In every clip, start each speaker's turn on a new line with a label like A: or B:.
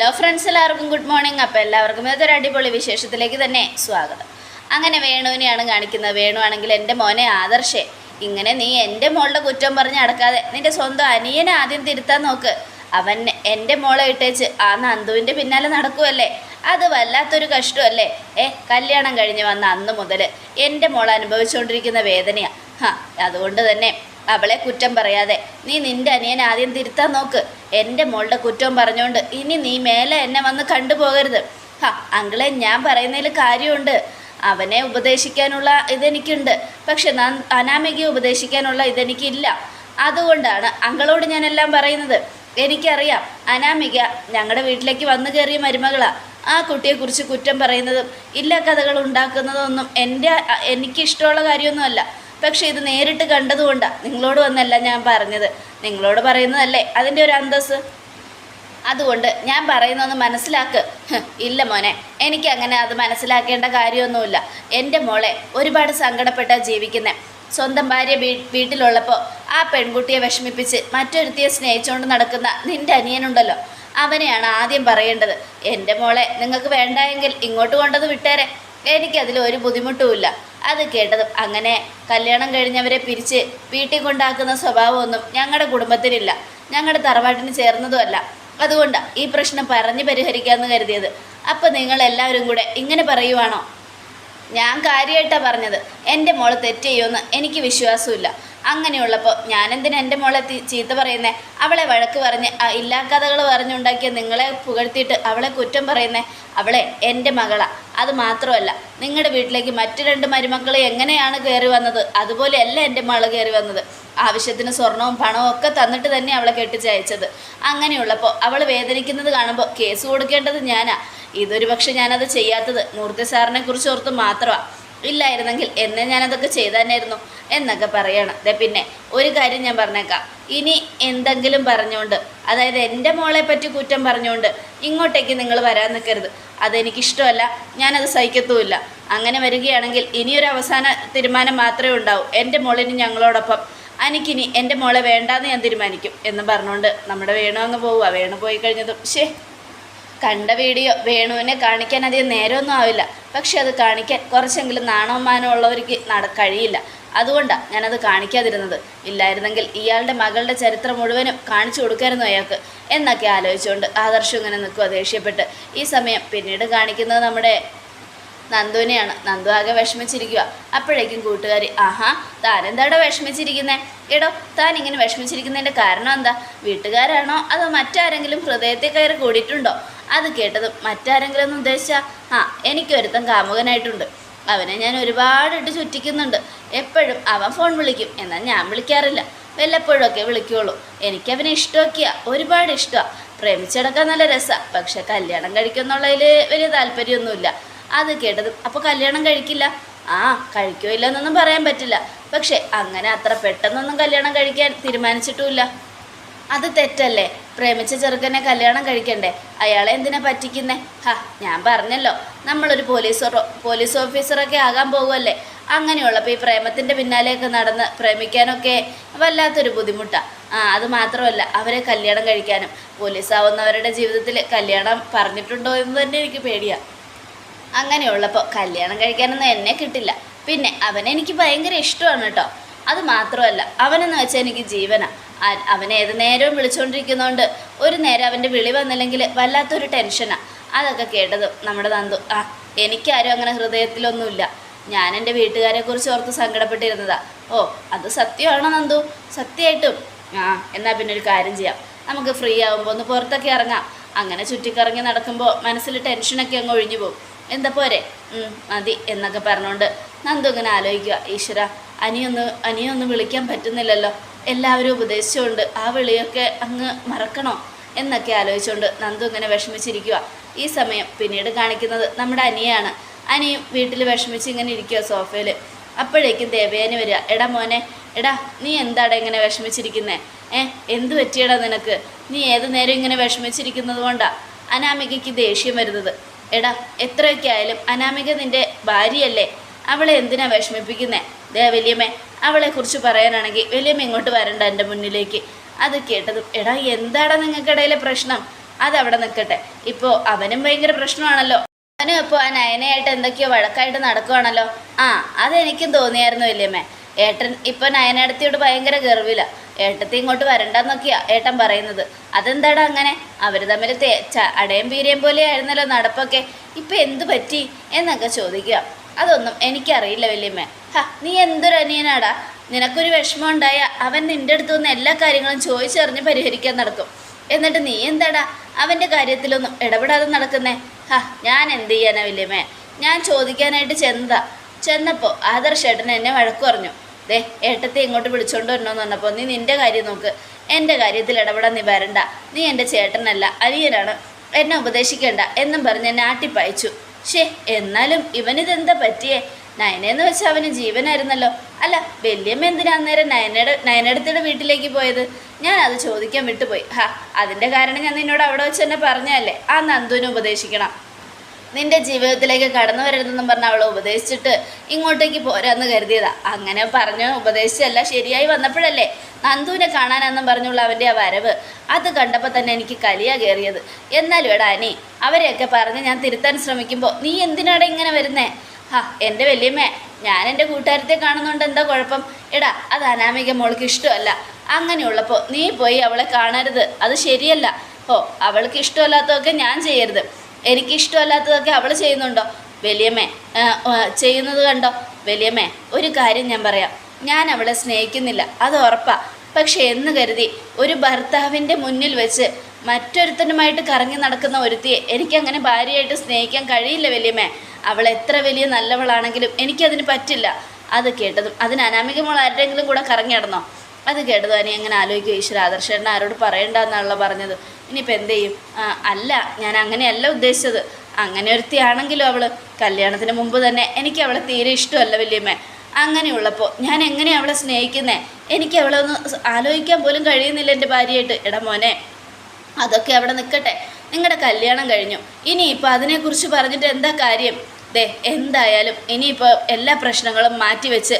A: Hello friends എല്ലാവർക്കും good morning അപ്പോൾ എല്ലാവർക്കും ഇതൊരു അടിപൊളി വിശേഷത്തിലേക്ക് തന്നെ സ്വാഗതം. അങ്ങനെ വേണുവിനെയാണ് കാണിക്കുന്നത്. വേണു ആണെങ്കിൽ എന്റെ മോനെ ആദർശേ. ഇങ്ങനെ നീ എന്റെ മോളുടെ കുറ്റം പറഞ്ഞ് അടക്കാതെ നിന്റെ സ്വന്തം അനിയനെ ആദ്യം തിരുത്താൻ നോക്ക്. അവൻ എന്റെ മോളെ ഇട്ടേച്ച് ആ നന്ദുവിന്റെ പിന്നാലെ നടക്കുമല്ലേ അത് വല്ലാത്തൊരു കഷ്ടമല്ലേ? ഏ കല്യാണം കഴിഞ്ഞ് വന്ന അന്ന് മുതൽ എന്റെ മോൾ അനുഭവിച്ചുകൊണ്ടിരിക്കുന്ന വേദനയാണ് ഹാ അതുകൊണ്ട് തന്നെ അവളെ കുറ്റം പറയാതെ. നീ നിന്റെ അനിയനെ ആദ്യം തിരുത്താൻ നോക്ക്. എന്റെ മോളുടെ കുറ്റം പറഞ്ഞുകൊണ്ട് ഇനി നീ മേലെ എന്നെ വന്ന് കണ്ടുപോകരുത്. ഹാ അങ്കിളെ ഞാൻ പറയുന്നതിൽ കാര്യമുണ്ട്. അവനെ ഉപദേശിക്കാനുള്ള ഇതെനിക്കുണ്ട്. പക്ഷെ അനാമികയെ ഉപദേശിക്കാനുള്ള ഇതെനിക്കില്ല. അതുകൊണ്ടാണ് അങ്കളോട് ഞാനെല്ലാം പറയുന്നത്. എനിക്കറിയാം അനാമിക ഞങ്ങളുടെ വീട്ടിലേക്ക് വന്നു കയറിയ മരുമകളാ. ആ കുട്ടിയെക്കുറിച്ച് കുറ്റം പറയുന്നതും ഇല്ല കഥകൾ ഉണ്ടാക്കുന്നതൊന്നും എന്റെ എനിക്കിഷ്ടമുള്ള കാര്യമൊന്നുമല്ല. പക്ഷേ ഇത് നേരിട്ട് കണ്ടതുകൊണ്ടാണ് നിങ്ങളോട് വന്നല്ല ഞാൻ പറഞ്ഞത്. നിങ്ങളോട് പറയുന്നതല്ലേ അതിന്റെ ഒരു അന്തസ് അതുകൊണ്ട് ഞാൻ പറയുന്നൊന്ന് മനസ്സിലാക്ക്. ഇല്ല മോനെ എനിക്ക് അങ്ങനെ അത് മനസ്സിലാക്കേണ്ട കാര്യമൊന്നുമില്ല. എന്റെ മോളെ ഒരുപാട് സങ്കടപ്പെട്ടാണ് ജീവിക്കുന്നത് സ്വന്തം ഭാര്യ വീട്ടിലുള്ളപ്പോൾ ആ പെൺകുട്ടിയെ വിഷമിപ്പിച്ച് മറ്റൊരുത്തിയെ സ്നേഹിച്ചുകൊണ്ട് നടക്കുന്ന നിന്റെ അനിയനുണ്ടല്ലോ. അവനെയാണ് ആദ്യം പറയേണ്ടത്. എന്റെ മോളെ നിങ്ങൾക്ക് വേണ്ടായെങ്കിൽ ഇങ്ങോട്ട് കൊണ്ടത് വിട്ടേരെ. എനിക്കതിൽ ഒരു ബുദ്ധിമുട്ടുമില്ല. അത് കേട്ടതും. അങ്ങനെ കല്യാണം കഴിഞ്ഞവരെ പിരിച്ച് വീട്ടിൽ കൊണ്ടാക്കുന്ന സ്വഭാവമൊന്നും ഞങ്ങളുടെ കുടുംബത്തിനില്ല. ഞങ്ങളുടെ തറവാട്ടിന് ചേർന്നതുമല്ല. അതുകൊണ്ട് ഈ പ്രശ്നം പറഞ്ഞ് പരിഹരിക്കാമെന്ന് കരുതിയത്. അപ്പം നിങ്ങൾ എല്ലാവരും കൂടെ ഇങ്ങനെ പറയുവാണോ? ഞാൻ കാര്യമായിട്ടാണ് പറഞ്ഞത്. എന്റെ മോൾ തെറ്റ് ചെയ്യുമെന്ന് എനിക്ക് വിശ്വാസമില്ല അങ്ങനെയുള്ളപ്പോൾ ഞാനെന്തിനാ എന്റെ മോളെ ചീത്ത പറയുന്നേ? അവളെ വഴക്ക് പറഞ്ഞ് ഇല്ലാ കഥകൾ പറഞ്ഞുണ്ടാക്കിയ നിങ്ങളെ പുകഴ്ത്തിയിട്ട് അവളെ കുറ്റം പറയുന്നേ? അവളെ എന്റെ മകളാ. അത് മാത്രമല്ല നിങ്ങളുടെ വീട്ടിലേക്ക് മറ്റു രണ്ട് മരുമക്കൾ എങ്ങനെയാണ് കയറി വന്നത്? അതുപോലെയല്ല എന്റെ മകൾ കയറി വന്നത്. ആവശ്യത്തിന് സ്വർണവും പണവും ഒക്കെ തന്നിട്ട് തന്നെ അവളെ കെട്ടിച്ചയച്ചത്. അങ്ങനെയുള്ളപ്പോൾ അവൾ വേദനിക്കുന്നത് കാണുമ്പോൾ കേസ് കൊടുക്കേണ്ടത് ഞാനാ. ഇതൊരു പക്ഷെ ഞാനത് ചെയ്യാത്തത് മൂർത്തി സാറിനെ കുറിച്ച് ഓർത്ത് മാത്രമാണ് ഇല്ലായിരുന്നെങ്കിൽ എന്നെ ഞാനതൊക്കെ ചെയ്താനായിരുന്നു എന്നൊക്കെ പറയണം. ദേ പിന്നെ ഒരു കാര്യം ഞാൻ പറഞ്ഞേക്കാം. ഇനി എന്തെങ്കിലും പറഞ്ഞുകൊണ്ട് അതായത് എന്റെ മോളെ പറ്റി കുറ്റം പറഞ്ഞുകൊണ്ട് ഇങ്ങോട്ടേക്ക് നിങ്ങൾ വരാൻ നിൽക്കരുത് അതെനിക്കിഷ്ടമല്ല ഞാനത് സഹിക്കത്തുമില്ല. അങ്ങനെ വരികയാണെങ്കിൽ ഇനിയൊരു അവസാന തീരുമാനം മാത്രമേ ഉണ്ടാവൂ. എന്റെ മോളിന് ഞങ്ങളോടൊപ്പം. എനിക്കിനി എന്റെ മോളെ വേണ്ടാന്ന് ഞാൻ തീരുമാനിക്കും എന്ന് പറഞ്ഞുകൊണ്ട് നമ്മുടെ വേണു അങ്ങ് പോവുക വേണു പോയി കഴിഞ്ഞതും ശേ കണ്ട വീഡിയോ വേണുവിനെ കാണിക്കാൻ അധികം നേരമൊന്നും ആവില്ല. പക്ഷെ അത് കാണിക്കാൻ കുറച്ചെങ്കിലും നാണവും ഉള്ളവർക്ക് നട കഴിയില്ല. അതുകൊണ്ടാണ് ഞാനത് കാണിക്കാതിരുന്നത്. ഇല്ലായിരുന്നെങ്കിൽ ഇയാളുടെ മകളുടെ ചരിത്രം മുഴുവനും കാണിച്ചു കൊടുക്കായിരുന്നു അയാൾക്ക്. എന്നൊക്കെ ആലോചിച്ചുകൊണ്ട് ആദർശം ഇങ്ങനെ നിൽക്കുക ദേഷ്യപ്പെട്ട്. ഈ സമയം പിന്നീട് കാണിക്കുന്നത് നമ്മുടെ നന്ദുവിനെയാണ്. നന്ദു ആകെ വിഷമിച്ചിരിക്കുക അപ്പോഴേക്കും കൂട്ടുകാരി ആഹാ താൻ എന്താടോ വിഷമിച്ചിരിക്കുന്നേ? എടോ താൻ ഇങ്ങനെ വിഷമിച്ചിരിക്കുന്നതിന്റെ കാരണം എന്താ? വീട്ടുകാരാണോ അതോ മറ്റാരെങ്കിലും ഹൃദയത്തെ കയറി കൂടിയിട്ടുണ്ടോ? അത് കേട്ടതും മറ്റാരെങ്കിലും ഒന്നും ഉദ്ദേശിച്ചാൽ ആ എനിക്കൊരുത്തൻ കാമുകനായിട്ടുണ്ട്. അവനെ ഞാൻ ഒരുപാടിട്ട് ചുറ്റിക്കുന്നുണ്ട്. എപ്പോഴും അവൻ ഫോൺ വിളിക്കും. എന്നാൽ ഞാൻ വിളിക്കാറില്ല. വല്ലപ്പോഴൊക്കെ വിളിക്കുള്ളൂ. എനിക്കവനെ ഇഷ്ടമൊക്കെയാ. ഒരുപാട് ഇഷ്ടമാണ് പ്രേമിച്ചെടുക്കാൻ നല്ല രസമാണ് പക്ഷെ കല്യാണം കഴിക്കുന്നുള്ളതിൽ വലിയ താല്പര്യമൊന്നുമില്ല. അത് കേട്ടത് അപ്പോൾ കല്യാണം കഴിക്കില്ല? ആ കഴിക്കോ ഇല്ലെന്നൊന്നും പറയാൻ പറ്റില്ല. പക്ഷെ അങ്ങനെ അത്ര പെട്ടെന്നൊന്നും കല്യാണം കഴിക്കാൻ തീരുമാനിച്ചിട്ടുമില്ല. അത് തെറ്റല്ലേ? പ്രേമിച്ച ചെറുക്കനെ കല്യാണം കഴിക്കണ്ടേ? അയാളെ എന്തിനാ പറ്റിക്കുന്നേ? ഹാ ഞാൻ പറഞ്ഞല്ലോ. നമ്മളൊരു പോലീസ് പോലീസ് ഓഫീസറൊക്കെ ആകാൻ പോകുമല്ലേ അങ്ങനെയുള്ളപ്പോൾ ഈ പ്രേമത്തിന്റെ പിന്നാലെയൊക്കെ നടന്ന് പ്രേമിക്കാനൊക്കെ വല്ലാത്തൊരു ബുദ്ധിമുട്ടാണ് ആ അത് മാത്രമല്ല അവരെ കല്യാണം കഴിക്കാനും. പോലീസാവുന്നവരുടെ ജീവിതത്തിൽ കല്യാണം പറഞ്ഞിട്ടുണ്ടോ എന്ന് തന്നെ എനിക്ക് പേടിയാണ് അങ്ങനെയുള്ളപ്പോൾ കല്യാണം കഴിക്കാനൊന്നും എന്നെ കിട്ടില്ല. പിന്നെ അവനെനിക്ക് ഭയങ്കര ഇഷ്ടമാണ് കേട്ടോ. അത് മാത്രമല്ല അവനെന്ന് വെച്ചാൽ എനിക്ക് ജീവനാ. ആ- അവൻ ഏത് നേരവും വിളിച്ചുകൊണ്ടിരിക്കുന്നതുകൊണ്ട് ഒരു നേരം അവന്റെ വിളി വന്നില്ലെങ്കിൽ വല്ലാത്തൊരു ടെൻഷനാണ് അതൊക്കെ കേട്ടതും നമ്മുടെ നന്ദു ആ എനിക്കാരും അങ്ങനെ ഹൃദയത്തിലൊന്നുമില്ല. ഞാൻ എന്റെ വീട്ടുകാരെ കുറിച്ച് ഓർത്ത് സങ്കടപ്പെട്ടിരുന്നതാ. ഓ അത് സത്യമാണോ നന്ദു? സത്യമായിട്ടും. ആ എന്നാൽ പിന്നെ ഒരു കാര്യം ചെയ്യാം. നമുക്ക് ഫ്രീ ആകുമ്പോൾ ഒന്ന് പുറത്തൊക്കെ ഇറങ്ങാം. അങ്ങനെ ചുറ്റിക്കറങ്ങി നടക്കുമ്പോൾ മനസ്സിൽ ടെൻഷനൊക്കെ അങ്ങ് ഒഴിഞ്ഞു പോകും. എന്താ പോരെ? മതി എന്നൊക്കെ പറഞ്ഞുകൊണ്ട് നന്ദു ഇങ്ങനെ ആലോചിക്കുക ഈശ്വര അനിയൊന്ന് അനിയൊന്ന് വിളിക്കാൻ പറ്റുന്നില്ലല്ലോ. എല്ലാവരും ഉപദേശിച്ചുകൊണ്ട് ആ വിളിയൊക്കെ അങ്ങ് മറക്കണോ എന്നൊക്കെ ആലോചിച്ചുകൊണ്ട് നന്ദു ഇങ്ങനെ വിഷമിച്ചിരിക്കുക ഈ സമയം പിന്നീട് കാണിക്കുന്നത് നമ്മുടെ അനിയാണ്. അനിയും വീട്ടിൽ വിഷമിച്ച് ഇങ്ങനെ ഇരിക്കുക സോഫയിൽ അപ്പോഴേക്കും ദേവയാനി വരിക. എടാ മോനെ എടാ നീ എന്താടാ ഇങ്ങനെ വിഷമിച്ചിരിക്കുന്നേ? ഏ എന്ത് പറ്റിയടാ നിനക്ക്? നീ ഏത് നേരം ഇങ്ങനെ വിഷമിച്ചിരിക്കുന്നത് കൊണ്ടാ? അനാമികയ്ക്ക് ദേഷ്യം വരുന്നത്. എടാ എത്രയൊക്കെ ആയാലും അനാമിക നിന്റെ ഭാര്യയല്ലേ? അവളെ എന്തിനാ വിഷമിപ്പിക്കുന്നേ? ദേ വലിയമ്മേ അവളെക്കുറിച്ച് പറയാനാണെങ്കിൽ വലിയമ്മ ഇങ്ങോട്ട് വരണ്ട എന്റെ മുന്നിലേക്ക്. അത് കേട്ടതും എടാ എന്താടാ നിങ്ങൾക്കിടയിലെ പ്രശ്നം? അതവിടെ നിൽക്കട്ടെ. ഇപ്പോൾ അവനും ഭയങ്കര പ്രശ്നമാണല്ലോ. അവനും ഇപ്പോൾ ആ നയനയായിട്ട് എന്തൊക്കെയോ വഴക്കായിട്ട് നടക്കുവാണല്ലോ. ആ അതെനിക്കും തോന്നിയായിരുന്നു വലിയമ്മേ. ഏട്ടൻ ഇപ്പോൾ നയനടത്തിയോട് ഭയങ്കര ഗർവില്ല ഏട്ടത്തി ഇങ്ങോട്ട് വരണ്ടെന്നൊക്കെയാ ഏട്ടൻ പറയുന്നത്. അതെന്താടാ അങ്ങനെ? അവർ തമ്മിൽ തേ അടയും പോലെ ആയിരുന്നല്ലോ നടപ്പൊക്കെ. ഇപ്പം എന്ത് പറ്റി? എന്നൊക്കെ ചോദിക്കുക അതൊന്നും എനിക്കറിയില്ല വല്യമ്മ. നീ എന്തൊരു അനിയനാടാ? നിനക്കൊരു വിഷമം ഉണ്ടായ അവൻ നിന്റെ അടുത്തു നിന്ന് എല്ലാ കാര്യങ്ങളും ചോദിച്ചറിഞ്ഞ് പരിഹരിക്കാൻ നടക്കും. എന്നിട്ട് നീ എന്താടാ? അവന്റെ കാര്യത്തിലൊന്നും ഇടപെടാതെ നടക്കുന്നേ? ഹാ ഞാൻ എന്ത് ചെയ്യാനാ വല്യമ്മേ? ഞാൻ ചോദിക്കാനായിട്ട് ചെന്നതാ. ചെന്നപ്പോൾ ആദർശ് ഏട്ടൻ എന്നെ വഴക്ക് പറഞ്ഞു. ദേ ഏട്ടത്തെ ഇങ്ങോട്ട് വിളിച്ചോണ്ട് വരണമെന്ന് പറഞ്ഞപ്പോൾ നീ നിന്റെ കാര്യം നോക്ക്. എന്റെ കാര്യത്തിൽ ഇടപെടാൻ നീ വരണ്ട. നീ എന്റെ ചേട്ടനല്ല അനിയനാണ്. എന്നെ ഉപദേശിക്കേണ്ട എന്നും പറഞ്ഞ് എന്നെ ആട്ടിപ്പയച്ചു. ഷേ എന്നാലും ഇവനിതെന്താ പറ്റിയേ? നയനെന്ന് വെച്ചാൽ അവന് ജീവനായിരുന്നല്ലോ. അല്ല വല്യമ്മ എന്തിനാ അന്നേരം നയനയുടെ നയനടുത്തിയുടെ വീട്ടിലേക്ക് പോയത്? ഞാൻ അത് ചോദിക്കാൻ വിട്ടുപോയി. ഹാ അതിന്റെ കാരണം ഞാൻ നിന്നോട് അവിടെ വെച്ച് തന്നെ പറഞ്ഞല്ലേ ആ നന്ദുവിനെ ഉപദേശിക്കണം. നിന്റെ ജീവിതത്തിലേക്ക് കടന്നു വരരുതെന്നും പറഞ്ഞ് അവളെ ഉപദേശിച്ചിട്ട് ഇങ്ങോട്ടേക്ക് പോരാന്ന് കരുതിയതാ. അങ്ങനെ പറഞ്ഞു ഉപദേശിച്ചല്ല ശരിയായി വന്നപ്പോഴല്ലേ? നന്ദുവിനെ കാണാനെന്നും പറഞ്ഞുള്ള അവന്റെ ആ വരവ് അത് കണ്ടപ്പോൾ തന്നെ എനിക്ക് കലിയാ കയറിയത് എന്നാലും എടാ അനി അവരെയൊക്കെ പറഞ്ഞ് ഞാൻ തിരുത്താൻ ശ്രമിക്കുമ്പോൾ നീ എന്തിനാടാ ഇങ്ങനെ വരുന്നേ? ഹാ എന്റെ വലിയമ്മേ ഞാൻ എന്റെ കൂട്ടുകാരത്തെ കാണുന്നുണ്ട് എന്താ കുഴപ്പം? എടാ അത് അനാമിക മോൾക്ക് ഇഷ്ടമല്ല. അങ്ങനെയുള്ളപ്പോൾ നീ പോയി അവളെ കാണരുത് അത് ശരിയല്ല. ഓ അവൾക്ക് ഇഷ്ടമല്ലാത്തതൊക്കെ ഞാൻ ചെയ്യരുത്. എനിക്ക് ഇഷ്ടമല്ലാത്തതൊക്കെ അവൾ ചെയ്യുന്നുണ്ടോ? വലിയമ്മേ ചെയ്യുന്നത് കണ്ടോ? വലിയമ്മേ ഒരു കാര്യം ഞാൻ പറയാം. ഞാൻ അവളെ സ്നേഹിക്കുന്നില്ല അത് ഉറപ്പാ. പക്ഷെ എന്ന് കരുതി ഒരു ഭർത്താവിന്റെ മുന്നിൽ വെച്ച് മറ്റൊരുത്തനുമായിട്ട് കറങ്ങി നടക്കുന്ന ഒരുത്തിയെ എനിക്കങ്ങനെ ഭാര്യയായിട്ട് സ്നേഹിക്കാൻ കഴിയില്ല വലിയമ്മേ. അവൾ എത്ര വലിയ നല്ലവളാണെങ്കിലും എനിക്കതിന് പറ്റില്ല. അത് കേട്ടതും അതിന് അനാമിക മോൾ ആരുടെയെങ്കിലും കൂടെ കറങ്ങി നടന്നോ? അത് കേട്ടത് അനി അങ്ങനെ ആലോചിക്കും ഈശ്വര ആദർശേട്ടൻ ആരോട് പറയണ്ടെന്നാണല്ലോ പറഞ്ഞത്. ഇനിയിപ്പോൾ എന്ത് ചെയ്യും? അല്ല ഞാൻ അങ്ങനെയല്ല ഉദ്ദേശിച്ചത്. അങ്ങനെ ഒരുത്തിയാണെങ്കിലും അവൾ കല്യാണത്തിന് മുമ്പ് തന്നെ എനിക്ക് അവളെ തീരെ ഇഷ്ടമല്ല വല്യമ്മ. അങ്ങനെയുള്ളപ്പോൾ ഞാൻ എങ്ങനെയാണ് അവളെ സ്നേഹിക്കുന്നേ? എനിക്ക് അവളെ ഒന്ന് ആലോചിക്കാൻ പോലും കഴിയുന്നില്ല എന്റെ ഭാര്യയായിട്ട്. എടാ മോനെ അതൊക്കെ അവിടെ നിൽക്കട്ടെ നിങ്ങളുടെ കല്യാണം കഴിഞ്ഞു. ഇനിയിപ്പോൾ അതിനെക്കുറിച്ച് പറഞ്ഞിട്ട് എന്താ കാര്യം? ദേ എന്തായാലും ഇനിയിപ്പോൾ എല്ലാ പ്രശ്നങ്ങളും മാറ്റിവെച്ച്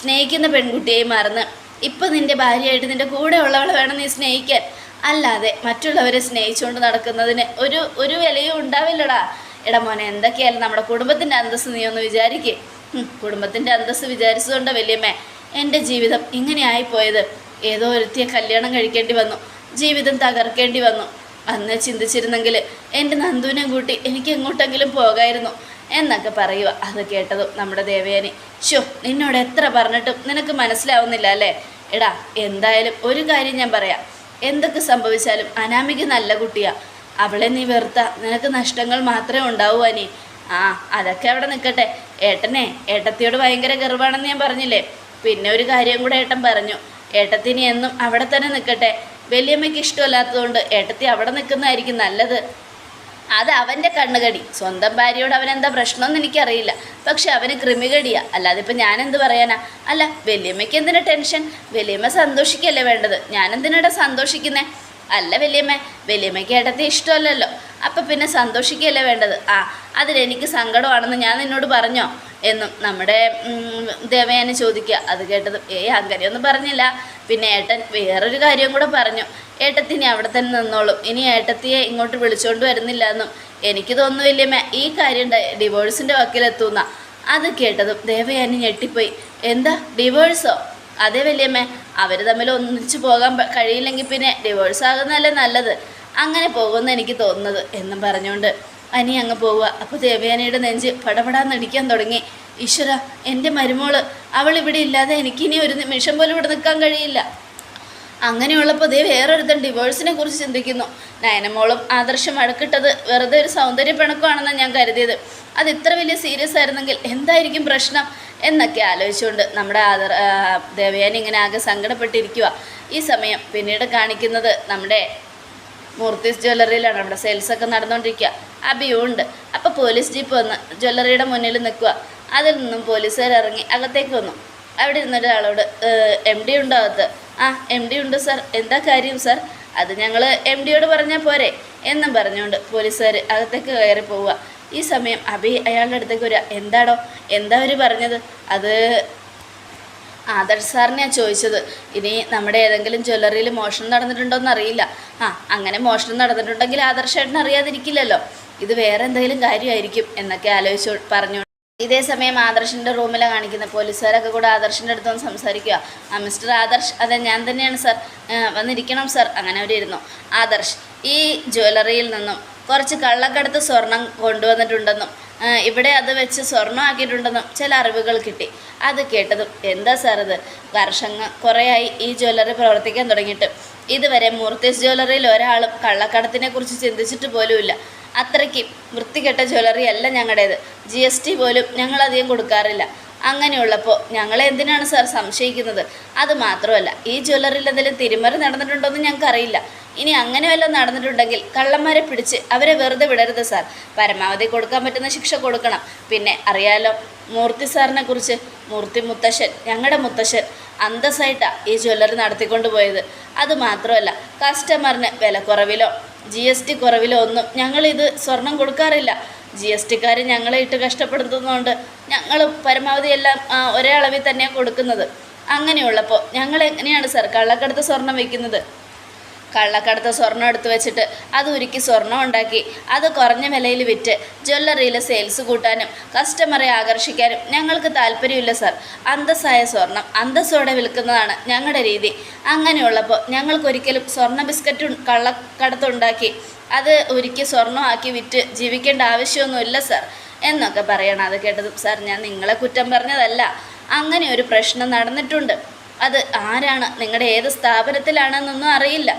A: സ്നേഹിക്കുന്ന പെൺകുട്ടിയെ മറന്ന്. ഇപ്പം നിന്റെ ഭാര്യയായിട്ട് നിന്റെ കൂടെ ഉള്ളവളെ വേണം നീ സ്നേഹിക്കാൻ. അല്ലാതെ മറ്റുള്ളവരെ സ്നേഹിച്ചുകൊണ്ട് നടക്കുന്നതിന് ഒരു ഒരു വിലയും ഉണ്ടാവില്ലടാ. എടാ മോനെ എന്തൊക്കെയായാലും നമ്മുടെ കുടുംബത്തിന്റെ അന്തസ്സ് നീ ഒന്ന് വിചാരിക്കേ. കുടുംബത്തിന്റെ അന്തസ്സ് വിചാരിച്ചതുകൊണ്ട് വലിയമ്മേ. എന്റെ ജീവിതം ഇങ്ങനെ ആയിപ്പോയത്. ഏതോ ഒരുത്തിയെ കല്യാണം കഴിക്കേണ്ടി വന്നു. ജീവിതം തകർക്കേണ്ടി വന്നു. അന്ന് ചിന്തിച്ചിരുന്നെങ്കിൽ എന്റെ നന്ദുവിനെ കൂട്ടി എനിക്ക് എങ്ങോട്ടെങ്കിലും പോകായിരുന്നു എന്നൊക്കെ പറയുക. അത് കേട്ടതും നമ്മുടെ ദേവയാനി ഷോ നിന്നോട് എത്ര പറഞ്ഞിട്ടും നിനക്ക് മനസ്സിലാവുന്നില്ല അല്ലേ? എടാ എന്തായാലും ഒരു കാര്യം ഞാൻ പറയാം. എന്തൊക്കെ സംഭവിച്ചാലും അനാമിക നല്ല കുട്ടിയാ. അവളെ നീ വെറുത്ത. നിനക്ക് നഷ്ടങ്ങൾ മാത്രമേ ഉണ്ടാവൂ അനി. ആ അതൊക്കെ അവിടെ നിൽക്കട്ടെ ഏട്ടനെ ഏട്ടത്തിയോട് ഭയങ്കര ഗർവാണെന്ന് ഞാൻ പറഞ്ഞില്ലേ? പിന്നെ ഒരു കാര്യം കൂടെ ഏട്ടൻ പറഞ്ഞു. ഏട്ടത്തിന് എന്നും അവിടെ തന്നെ നിൽക്കട്ടെ വലിയമ്മയ്ക്ക് ഇഷ്ടമല്ലാത്തതുകൊണ്ട് ഏട്ടത്തി അവിടെ നിൽക്കുന്നതായിരിക്കും നല്ലത്. അത് അവന്റെ കണ്ണുകടി. സ്വന്തം ഭാര്യയോട് അവനെന്താ പ്രശ്നമെന്ന് എനിക്കറിയില്ല. പക്ഷെ അവന് കൃമികടിയാ. അല്ലാതെ ഇപ്പം ഞാനെന്ത് പറയാനാ? അല്ല വലിയമ്മയ്ക്ക് എന്തിനാ ടെൻഷൻ? വലിയമ്മ സന്തോഷിക്കല്ലേ വേണ്ടത്? ഞാനെന്തിനാടാ സന്തോഷിക്കുന്നേ? അല്ല വലിയമ്മ വലിയമ്മയ്ക്ക് ഏട്ടത്തെ ഇഷ്ടമല്ലല്ലോ. അപ്പം പിന്നെ സന്തോഷിക്കുകയല്ലേ വേണ്ടത്? ആ അതിലെനിക്ക് സങ്കടമാണെന്ന് ഞാൻ നിന്നോട് പറഞ്ഞോ? എന്നും നമ്മുടെ ദേവയാനെ ചോദിക്കുക. അത് കേട്ടത് ഏയ് അങ്ങനെയൊന്നും പറഞ്ഞില്ല. പിന്നെ ഏട്ടൻ വേറൊരു കാര്യം കൂടെ പറഞ്ഞു. ഏട്ടത്തിനി അവിടെ തന്നെ നിന്നോളും. ഇനി ഏട്ടത്തിയെ ഇങ്ങോട്ട് വിളിച്ചുകൊണ്ട് വരുന്നില്ല എന്നും. എനിക്ക് തോന്നുന്നു വല്യമ്മ ഈ കാര്യം ഡിവോഴ്സിന്റെ വക്കിലെത്തുന്ന. അത് കേട്ടതും ദേവയാനി ഞെട്ടിപ്പോയി. എന്താ ഡിവോഴ്സോ? അതേ വല്യമ്മേ. അവർ തമ്മിൽ ഒന്നിച്ചു പോകാൻ കഴിയില്ലെങ്കിൽ പിന്നെ ഡിവോഴ്സ് ആകുന്നതല്ലേ നല്ലത്. അങ്ങനെ പോകുമെന്ന് എനിക്ക് തോന്നുന്നത് എന്നും പറഞ്ഞുകൊണ്ട് അനി അങ്ങ് പോവുക. അപ്പോൾ ദേവയാനിയുടെ നെഞ്ച് പടപടാന്നടിക്കാൻ തുടങ്ങി. ഈശ്വര എന്റെ മരുമോൾ അവൾ ഇവിടെ ഇല്ലാതെ എനിക്കിനി ഒരു നിമിഷം പോലും ഇവിടെ നിൽക്കാൻ കഴിയില്ല. അങ്ങനെയുള്ളപ്പോൾ ദേ വേറൊരുത്തൻ ഡിവോഴ്സിനെ കുറിച്ച് ചിന്തിക്കുന്നു. നയനമോളും ആദർശം അടുക്കിട്ടത് വെറുതെ ഒരു സൗന്ദര്യ പിണക്കമാണെന്ന് ഞാൻ കരുതിയത്. അത് ഇത്ര വലിയ സീരിയസ് ആയിരുന്നെങ്കിൽ എന്തായിരിക്കും പ്രശ്നം എന്നൊക്കെ ആലോചിച്ചുകൊണ്ട് നമ്മുടെ ആദർ ദേവയാനി ഇങ്ങനെ ആകെ സങ്കടപ്പെട്ടിരിക്കുക ഈ സമയം പിന്നീട് കാണിക്കുന്നത് നമ്മുടെ മൂർത്തീസ് ജ്വല്ലറിയിലാണ് സെയിൽസ് ഒക്കെ നടന്നുകൊണ്ടിരിക്കുക അബിയുണ്ട്. അപ്പോൾ പോലീസ് ജീപ്പ് വന്ന് ജ്വല്ലറിയുടെ മുന്നിൽ നിൽക്കുക. അതിൽ നിന്നും പോലീസുകാർ ഇറങ്ങി അകത്തേക്ക് വന്നു. അവിടെ ഇരുന്നൊരാളോട് എം ഡി ഉണ്ടോ അകത്ത്? ആ എം ഡി ഉണ്ട് സാർ എന്താ കാര്യം സാർ അത് ഞങ്ങൾ എം ഡിയോട് പറഞ്ഞാൽ പോരെ എന്നും പറഞ്ഞുകൊണ്ട് പോലീസുകാർ അകത്തേക്ക് കയറി പോവുക. ഈ സമയം അബി അയാളുടെ അടുത്തേക്ക് വരിക. എന്താടോ? എന്താ അവർ പറഞ്ഞത്? അത് ആദർശ് സാറിനെയാണ് ചോദിച്ചത്. ഇനി നമ്മുടെ ഏതെങ്കിലും ജ്വല്ലറിയിൽ മോഷണം നടന്നിട്ടുണ്ടോയെന്ന് അറിയില്ല. ആ അങ്ങനെ മോഷണം നടന്നിട്ടുണ്ടെങ്കിൽ ആദർശേട്ടൻ അറിയാതിരിക്കില്ലല്ലോ. ഇത് വേറെ എന്തെങ്കിലും കാര്യമായിരിക്കും എന്നൊക്കെ ആലോചിച്ചു പറഞ്ഞു ഇതേ സമയം ആദർശിന്റെ റൂമിലെ കാണിക്കുന്ന പോലീസുകാരൊക്കെ കൂടെ ആദർശിന്റെ അടുത്ത് വന്ന് സംസാരിക്കുക ആ മിസ്റ്റർ ആദർശ് അതെ ഞാൻ തന്നെയാണ് സർ. വന്നിരിക്കണം സർ. അങ്ങനെ അവരിരുന്നു ആദർശ് ഈ ജ്വല്ലറിയിൽ നിന്നും കുറച്ച് കള്ളക്കടത്ത് സ്വർണം കൊണ്ടുവന്നിട്ടുണ്ടെന്നും ഇവിടെ അത് വെച്ച് സ്വർണമാക്കിയിട്ടുണ്ടെന്നും ചില അറിവുകൾ കിട്ടി. അത് കേട്ടതും എന്താ സാർ ഇത്? വർഷങ്ങൾ കുറേയായി ഈ ജ്വല്ലറി പ്രവർത്തിക്കാൻ തുടങ്ങിയിട്ട്. ഇതുവരെ മൂർത്തീസ് ജ്വല്ലറിയിൽ ഒരാളും കള്ളക്കടത്തിനെ കുറിച്ച് ചിന്തിച്ചിട്ട് പോലുമില്ല. അത്രയ്ക്ക് വൃത്തികെട്ട ജ്വല്ലറി അല്ല ഞങ്ങളുടേത്. ജി എസ് ടി പോലും ഞങ്ങളധികം കൊടുക്കാറില്ല. അങ്ങനെയുള്ളപ്പോൾ ഞങ്ങളെ എന്തിനാണ് സാർ സംശയിക്കുന്നത്? അത് മാത്രമല്ല ഈ ജ്വല്ലറിയിൽ എന്തെങ്കിലും തിരിമറി നടന്നിട്ടുണ്ടോയെന്ന് ഞങ്ങൾക്ക് അറിയില്ല ഇനി അങ്ങനെ വല്ലതും നടന്നിട്ടുണ്ടെങ്കിൽ കള്ളന്മാരെ പിടിച്ച് അവരെ വെറുതെ വിടരുത് സാർ. പരമാവധി കൊടുക്കാൻ പറ്റുന്ന ശിക്ഷ കൊടുക്കണം. പിന്നെ അറിയാലോ മൂർത്തി സാറിനെ കുറിച്ച് മൂർത്തി മുത്തശ്ശൻ ഞങ്ങളുടെ മുത്തശ്ശൻ അന്തസ്സായിട്ടാണ് ഈ ജ്വല്ലറി നടത്തിക്കൊണ്ട് പോയത്. അത് മാത്രമല്ല കസ്റ്റമറിന് വിലക്കുറവിലോ ജി എസ് ടി കുറവിലോ ഒന്നും ഞങ്ങളിത് സ്വർണം കൊടുക്കാറില്ല. ജി എസ് ടിക്കാർ ഞങ്ങളെ ഇട്ട് കഷ്ടപ്പെടുത്തുന്നതുകൊണ്ട് ഞങ്ങൾ പരമാവധി എല്ലാം ഒരേ അളവിൽ തന്നെയാണ് കൊടുക്കുന്നത്. അങ്ങനെയുള്ളപ്പോൾ ഞങ്ങൾ എങ്ങനെയാണ് സാർ കള്ളക്കടത്ത് സ്വർണം വയ്ക്കുന്നത് കള്ളക്കടത്ത് സ്വർണം എടുത്ത് വെച്ചിട്ട് അത് ഉരുക്കി സ്വർണം ഉണ്ടാക്കി. അത് കുറഞ്ഞ വിലയിൽ വിറ്റ് ജ്വല്ലറിയിലെ സെയിൽസ് കൂട്ടാനും കസ്റ്റമറെ ആകർഷിക്കാനും ഞങ്ങൾക്ക് താല്പര്യമില്ല സർ അന്തസ്സായ സ്വർണം അന്തസ്സോടെ വിൽക്കുന്നതാണ് ഞങ്ങളുടെ രീതി. അങ്ങനെയുള്ളപ്പോൾ ഞങ്ങൾക്കൊരിക്കലും സ്വർണ ബിസ്ക്കറ്റ് കള്ളക്കടത്തുണ്ടാക്കി അത് ഉരുക്കി സ്വർണമാക്കി വിറ്റ് ജീവിക്കേണ്ട ആവശ്യമൊന്നുമില്ല സർ എന്നൊക്കെ പറയണം. അത് കേട്ടതും സാർ ഞാൻ നിങ്ങളെ കുറ്റം പറഞ്ഞതല്ല. അങ്ങനെ ഒരു പ്രശ്നം നടന്നിട്ടുണ്ട്. അത് ആരാണ്? നിങ്ങളുടെ ഏത് സ്ഥാപനത്തിലാണെന്നൊന്നും അറിയില്ല.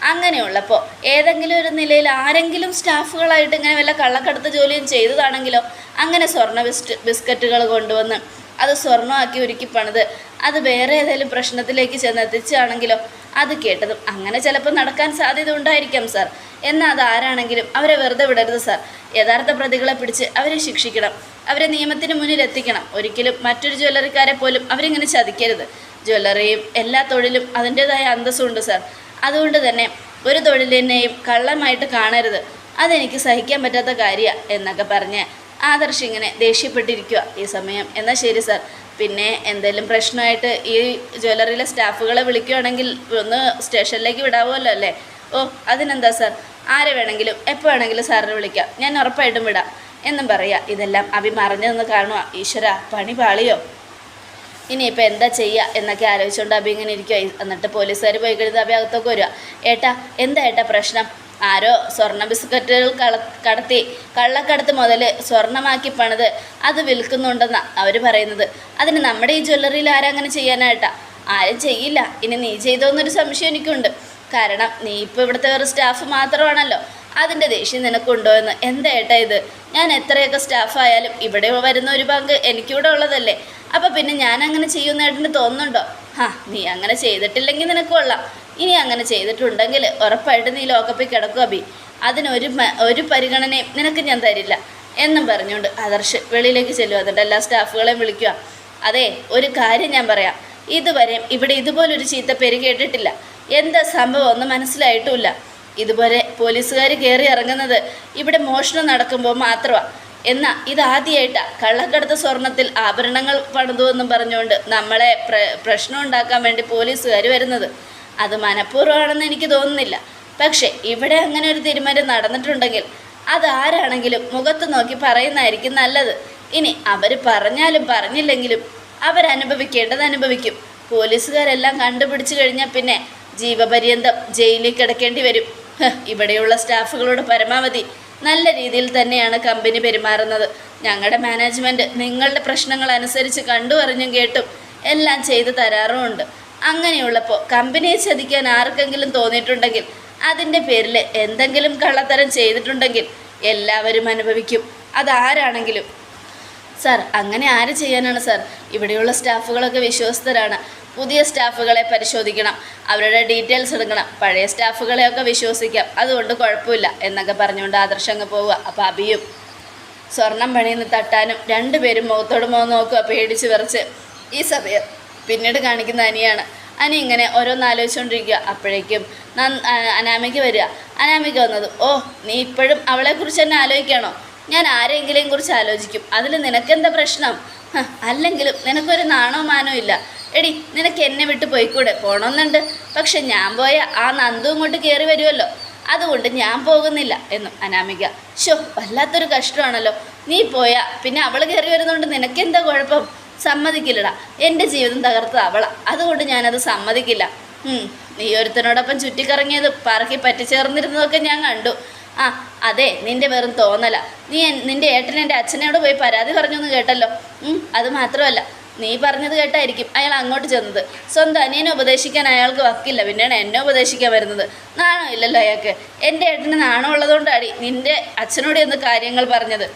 A: അങ്ങനെയുള്ളപ്പോൾ ഏതെങ്കിലും ഒരു നിലയിൽ ആരെങ്കിലും സ്റ്റാഫുകളായിട്ട് ഇങ്ങനെ വല്ല കള്ളക്കടത്ത് ജോലിയും ചെയ്തതാണെങ്കിലോ അങ്ങനെ സ്വർണ ബിസ്റ്റ് ബിസ്ക്കറ്റുകൾ കൊണ്ടുവന്ന് അത് സ്വർണമാക്കി ഒരുക്കി പണിത് അത് വേറെ ഏതെങ്കിലും പ്രശ്നത്തിലേക്ക് ചെന്ന് എത്തിച്ചാണെങ്കിലോ അത് കേട്ടതും അങ്ങനെ ചിലപ്പോൾ നടക്കാൻ സാധ്യത ഉണ്ടായിരിക്കാം സാർ എന്നാൽ അത് ആരാണെങ്കിലും അവരെ വെറുതെ വിടരുത് സാർ യഥാർത്ഥ പ്രതികളെ പിടിച്ച് അവരെ ശിക്ഷിക്കണം അവരെ നിയമത്തിന് മുന്നിൽ എത്തിക്കണം. ഒരിക്കലും മറ്റൊരു ജ്വല്ലറിക്കാരെ പോലും അവരിങ്ങനെ ചതിക്കരുത്. ജ്വല്ലറിയും എല്ലാ തൊഴിലും അതിന്റേതായ അന്തസ്സുണ്ട് സാർ അതുകൊണ്ട് തന്നെ ഒരു തൊഴിലിനെയും കള്ളമായിട്ട് കാണരുത്. അതെനിക്ക് സഹിക്കാൻ പറ്റാത്ത കാര്യമാണ് എന്നൊക്കെ പറഞ്ഞ് ആദർശ് ഇങ്ങനെ ദേഷ്യപ്പെട്ടിരിക്കുക ഈ സമയം. എന്നാൽ ശരി സാർ. പിന്നെ എന്തെങ്കിലും പ്രശ്നമായിട്ട് ഈ ജ്വല്ലറിയിലെ സ്റ്റാഫുകളെ വിളിക്കുകയാണെങ്കിൽ ഒന്ന് സ്റ്റേഷനിലേക്ക് വിടാവുമല്ലോ അല്ലേ? ഓ അതിനെന്താ സാർ? ആരെ വേണമെങ്കിലും എപ്പോൾ വേണമെങ്കിലും സാറിനെ വിളിക്കാം. ഞാൻ ഉറപ്പായിട്ടും വിടാം. എന്നും പറയുക ഇതെല്ലാം അഭി മറിഞ്ഞു നിന്ന് കാണുക ഈശ്വര പണി പാളിയോ? ഇനിയിപ്പോൾ എന്താ ചെയ്യുക എന്നൊക്കെ ആലോചിച്ചുകൊണ്ട് അഭി ഇങ്ങനെ ഇരിക്കുക എന്നിട്ട് പോലീസുകാർ പോയി കഴിഞ്ഞാൽ അഭി അകത്തൊക്കെ വരിക. ഏട്ടാ എന്താ ഏട്ടാ പ്രശ്നം? ആരോ സ്വർണ ബിസ്ക്കറ്റുകൾ കള കടത്തി കള്ളക്കടത്ത് മുതൽ സ്വർണമാക്കി പണിത്. അത് വിൽക്കുന്നുണ്ടെന്നാണ് അവർ പറയുന്നത്. അതിന് നമ്മുടെ ഈ ജ്വല്ലറിയിൽ ആരങ്ങനെ ചെയ്യാനായിട്ടാ ആരും ചെയ്യില്ല. ഇനി നീ ചെയ്തോന്നൊരു സംശയം എനിക്കുണ്ട്. കാരണം നീ ഇപ്പോൾ ഇവിടുത്തെ ഒരു സ്റ്റാഫ് മാത്രമാണല്ലോ. അതിന്റെ ദേഷ്യം നിനക്കുണ്ടോ എന്ന്? എന്താ ഏട്ടാ ഇത്? ഞാൻ എത്രയൊക്കെ സ്റ്റാഫായാലും ഇവിടെ വരുന്ന ഒരു പങ്ക് എനിക്കിവിടെ ഉള്ളതല്ലേ. അപ്പോൾ പിന്നെ ഞാൻ അങ്ങനെ ചെയ്യുന്നതായിട്ടിന് തോന്നുന്നുണ്ടോ? ഹാ നീ അങ്ങനെ ചെയ്തിട്ടില്ലെങ്കിൽ നിനക്ക് കൊള്ളാം. ഇനി അങ്ങനെ ചെയ്തിട്ടുണ്ടെങ്കിൽ ഉറപ്പായിട്ട് നീ ലോക്കപ്പിൽ കിടക്കുക ബി. അതിനൊരു ഒരു പരിഗണനയും നിനക്ക് ഞാൻ തരില്ല. എന്നും പറഞ്ഞുകൊണ്ട് ആദർശ് വെളിയിലേക്ക് ചെല്ലുക അതുകൊണ്ട് എല്ലാ സ്റ്റാഫുകളെയും വിളിക്കുക അതെ ഒരു കാര്യം ഞാൻ പറയാം. ഇതുവരെ ഇവിടെ ഇതുപോലൊരു ചീത്ത പേര് കേട്ടിട്ടില്ല. എന്താ സംഭവം ഒന്നും മനസ്സിലായിട്ടുമില്ല. ഇതുപോലെ പോലീസുകാർ കയറി ഇറങ്ങുന്നത്. ഇവിടെ മോഷണം നടക്കുമ്പോൾ മാത്രമാണ് എന്നാൽ ഇതാദ്യമായിട്ടാണ് കള്ളക്കടത്ത് സ്വർണത്തിൽ ആഭരണങ്ങൾ പണിതു എന്നും പറഞ്ഞുകൊണ്ട് നമ്മളെ പ്ര പ്രശ്നം ഉണ്ടാക്കാൻ വേണ്ടി പോലീസുകാർ വരുന്നത്. അത് മനഃപൂർവമാണെന്ന് എനിക്ക് തോന്നുന്നില്ല. പക്ഷേ ഇവിടെ അങ്ങനെ ഒരു തീരുമാനം നടന്നിട്ടുണ്ടെങ്കിൽ അത് ആരാണെങ്കിലും മുഖത്ത് നോക്കി പറയുന്നതായിരിക്കും നല്ലത്. ഇനി അവർ പറഞ്ഞാലും പറഞ്ഞില്ലെങ്കിലും അവരനുഭവിക്കേണ്ടത് അനുഭവിക്കും. പോലീസുകാരെല്ലാം കണ്ടുപിടിച്ചു കഴിഞ്ഞാൽ പിന്നെ ജീവപര്യന്തം ജയിലിൽ കിടക്കേണ്ടി വരും. ഇവിടെയുള്ള സ്റ്റാഫുകളോട് പരമാവധി നല്ല രീതിയിൽ തന്നെയാണ് കമ്പനി പെരുമാറുന്നത്. ഞങ്ങളുടെ മാനേജ്മെന്റ് നിങ്ങളുടെ പ്രശ്നങ്ങൾ അനുസരിച്ച് കണ്ടു അറിഞ്ഞും കേട്ടും എല്ലാം ചെയ്തു തരാറുമുണ്ട്. അങ്ങനെയുള്ളപ്പോൾ കമ്പനിയെ ചതിക്കാൻ ആർക്കെങ്കിലും തോന്നിയിട്ടുണ്ടെങ്കിൽ അതിന്റെ പേരിൽ എന്തെങ്കിലും കള്ളത്തരം ചെയ്തിട്ടുണ്ടെങ്കിൽ എല്ലാവരും അനുഭവിക്കും. അതാരാണെങ്കിലും. സാർ അങ്ങനെ ആര് ചെയ്യാനാണ് സാർ? ഇവിടെയുള്ള സ്റ്റാഫുകളൊക്കെ വിശ്വസ്തരാണ്. പുതിയ സ്റ്റാഫുകളെ പരിശോധിക്കണം. അവരുടെ ഡീറ്റെയിൽസ് എടുക്കണം. പഴയ സ്റ്റാഫുകളെയൊക്കെ വിശ്വസിക്കാം. അതുകൊണ്ട് കുഴപ്പമില്ല എന്നൊക്കെ പറഞ്ഞുകൊണ്ട് ആദർശം അങ്ങ് പോവുക. അപ്പോൾ അബിയും സ്വർണം പണിയിൽ നിന്ന് തട്ടാനും രണ്ടുപേരും മുഖത്തോട് മുഖം നോക്കുക പേടിച്ച് വിറച്ച്. ഈ സമയം പിന്നീട് കാണിക്കുന്ന അനിയാണ്. അനി ഇങ്ങനെ ഓരോന്ന് ആലോചിച്ചുകൊണ്ടിരിക്കുക അപ്പോഴേക്കും അനാമിക്ക് അനാമിക വരിക. അനാമിക വന്നത് ഓ നീ ഇപ്പോഴും അവളെക്കുറിച്ച് തന്നെ ആലോചിക്കണോ? ഞാൻ ആരെങ്കിലും കുറിച്ച് ആലോചിക്കും. അതിൽ നിനക്കെന്താ പ്രശ്നം? അല്ലെങ്കിലും നിനക്കൊരു നാണോ മാനോ ഇല്ല. എടി നിനക്ക് എന്നെ വിട്ട് പോയിക്കൂടെ? പോണമെന്നുണ്ട് പക്ഷെ ഞാൻ പോയ ആ നന്ദു ഇങ്ങോട്ട് കയറി വരുമല്ലോ അതുകൊണ്ട് ഞാൻ പോകുന്നില്ല എന്നും അനാമിക. ഷോ വല്ലാത്തൊരു കഷ്ടമാണല്ലോ. നീ പോയാ പിന്നെ അവൾ കയറി വരുന്നതുകൊണ്ട് നിനക്കെന്താ കുഴപ്പം? സമ്മതിക്കില്ലടാ. എന്റെ ജീവിതം തകർത്തത് അവളാ. അതുകൊണ്ട് ഞാനത് സമ്മതിക്കില്ല. നീ ഒരുത്തനോടൊപ്പം ചുറ്റിക്കറങ്ങിയത് പറക്കി പറ്റിച്ചേർന്നിരുന്നതൊക്കെ ഞാൻ കണ്ടു. ആ അതെ നിന്റെ വെറും തോന്നല. നീ നിന്റെ ഏട്ടൻ എന്റെ അച്ഛനോട് പോയി പരാതി പറഞ്ഞു എന്ന് കേട്ടല്ലോ അത് മാത്രമല്ല. നീ പറഞ്ഞത് കേട്ടായിരിക്കും അയാൾ അങ്ങോട്ട് ചെന്നത്. സ്വന്തം അനിയനെ ഉപദേശിക്കാൻ അയാൾക്ക് വക്കില്ല. പിന്നെയാണ് എന്നെ ഉപദേശിക്കാൻ വരുന്നത്. നാണോ ഇല്ലല്ലോ അയാൾക്ക്? എന്റെ ഏട്ടന് നാണം ഉള്ളതുകൊണ്ടാണ് നിന്റെ അച്ഛനോട് എന്ന് കാര്യങ്ങൾ പറഞ്ഞത്.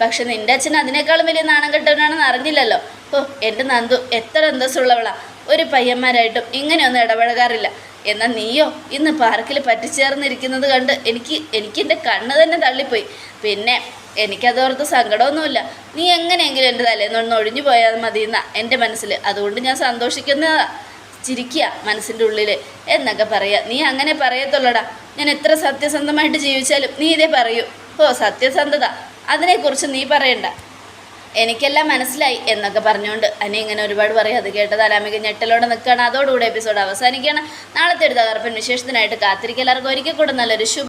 A: പക്ഷെ നിന്റെ അച്ഛൻ അതിനേക്കാളും വലിയ നാണം കെട്ടവനാണെന്ന് അറിഞ്ഞില്ലല്ലോ. ഓ എന്റെ നന്ദു എത്ര അന്തസ്സുള്ളവളാ. ഒരു പയ്യന്മാരായിട്ടും ഇങ്ങനെയൊന്നും ഇടപഴകാറില്ല. എന്നാൽ നീയോ ഇന്ന് പാർക്കിൽ പറ്റിച്ചേർന്നിരിക്കുന്നത് കണ്ട് എനിക്ക് എനിക്ക് എന്റെ കണ്ണ് തന്നെ തള്ളിപ്പോയി. പിന്നെ എനിക്കതോർത്ത് സങ്കടമൊന്നുമില്ല. നീ എങ്ങനെയെങ്കിലും എന്റെ തലേന്നൊന്ന് ഒഴിഞ്ഞു പോയാൽ മതി എന്നാ എന്റെ മനസ്സിൽ. അതുകൊണ്ട് ഞാൻ സന്തോഷിക്കുന്നതാ. ചിരിക്കുക മനസ്സിന്റെ ഉള്ളിൽ എന്നൊക്കെ പറയുക. നീ അങ്ങനെ പറയത്തുള്ളടാ. ഞാൻ എത്ര സത്യസന്ധമായിട്ട് ജീവിച്ചാലും നീ ഇതേ പറയൂ. ഓ സത്യസന്ധത. അതിനെക്കുറിച്ച് നീ പറയണ്ട. എനിക്കെല്ലാം മനസ്സിലായി എന്നൊക്കെ പറഞ്ഞുകൊണ്ട് അനി ഇങ്ങനെ ഒരുപാട് പറയും. അത് കേട്ടത് അലാമിക ഞെട്ടലോടെ നിൽക്കുകയാണ്. അതോടുകൂടി എപ്പിസോഡ് അവസാനിക്കുകയാണ്. നാളത്തെ ഒരു തകർപ്പൻ വിശേഷത്തിനായിട്ട് കാത്തിരിക്കുക. എല്ലാവർക്കും ഒരിക്കൽ കൂടെ നല്ലൊരു ശുഭ